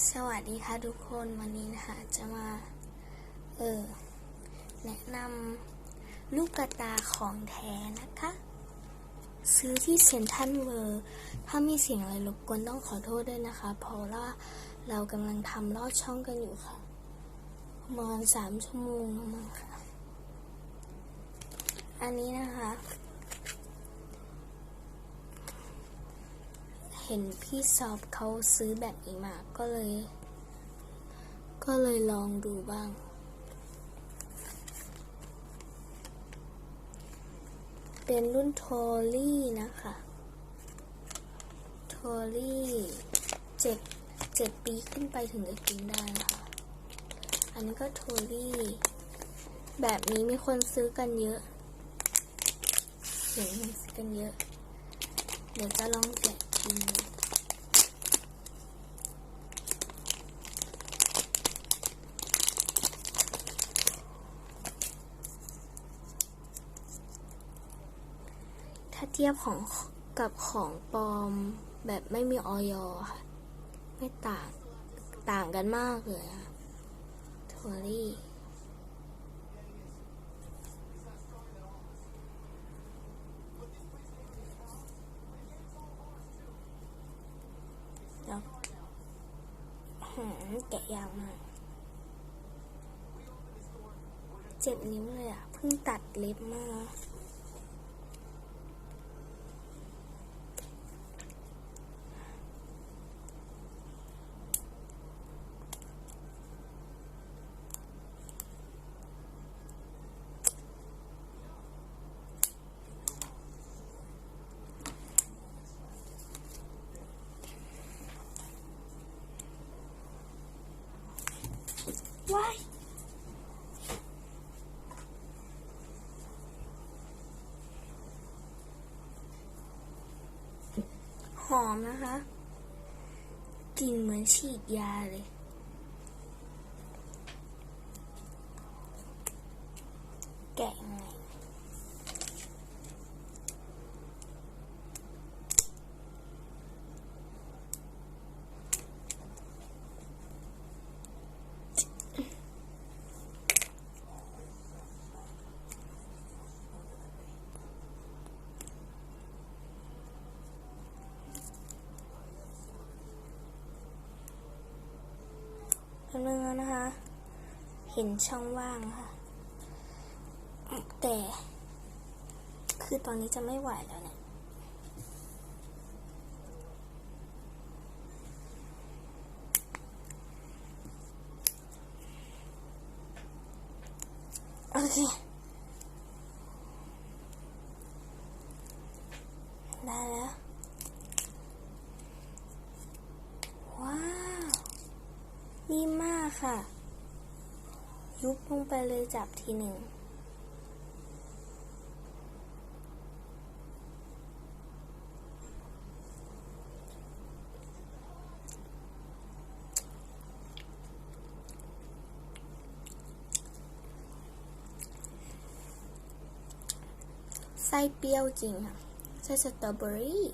สวัสดีค่ะทุกคนวันนี้นะคะจะมา เออแนะนำลูกกระตาของแท้นะคะ ซื้อที่เซ็นทรัลเวอร์ถ้ามีเสียงอะไรรบกวนต้องขอโทษด้วยนะคะ เพราะว่าเรากำลังทำลอดช่องกันอยู่ค่ะประมาณสามชั่วโมงแล้วมั้งค่ะ อันนี้นะคะ ห็นพี่ซอบเขาซื้อแบบนี้มา ก็เลย ก็เลยลองดูบ้าง เป็นรุ่นโทลี่นะคะ โทลี่เจ็ดเจ็ดปีขึ้นไปถึงจะกินได้นะคะ อันนี้ก็โทลี่ แบบนี้มีคนซื้อกันเยอะเห็นคนซื้อกันเยอะ เดี๋ยวจะลองแกะกินดู ถ้าเทียบของกับของปลอมแบบไม่มีออยค่ะ ไม่ต่างต่างกันมากเลยอะทัวรี่แล้วหืมแกะยากมากเจ็บนิ้วเลยอะ เพิ่งตัดเล็บมา ว้ายหอมนะคะกลิ่นเหมือนฉีดยาเลยแกะไง แป๊บนึงนะนะคะ เห็นช่องว่างค่ะ แต่ คือตอนนี้จะไม่ไหวแล้วเนี่ยโอเค ได้แล้ว นิ่มมาก ค่ะ ยุบลงไปเลยจับทีหนึ่ง ไส้เปรี้ยวจริงค่ะ ไส้สตรอเบอรี่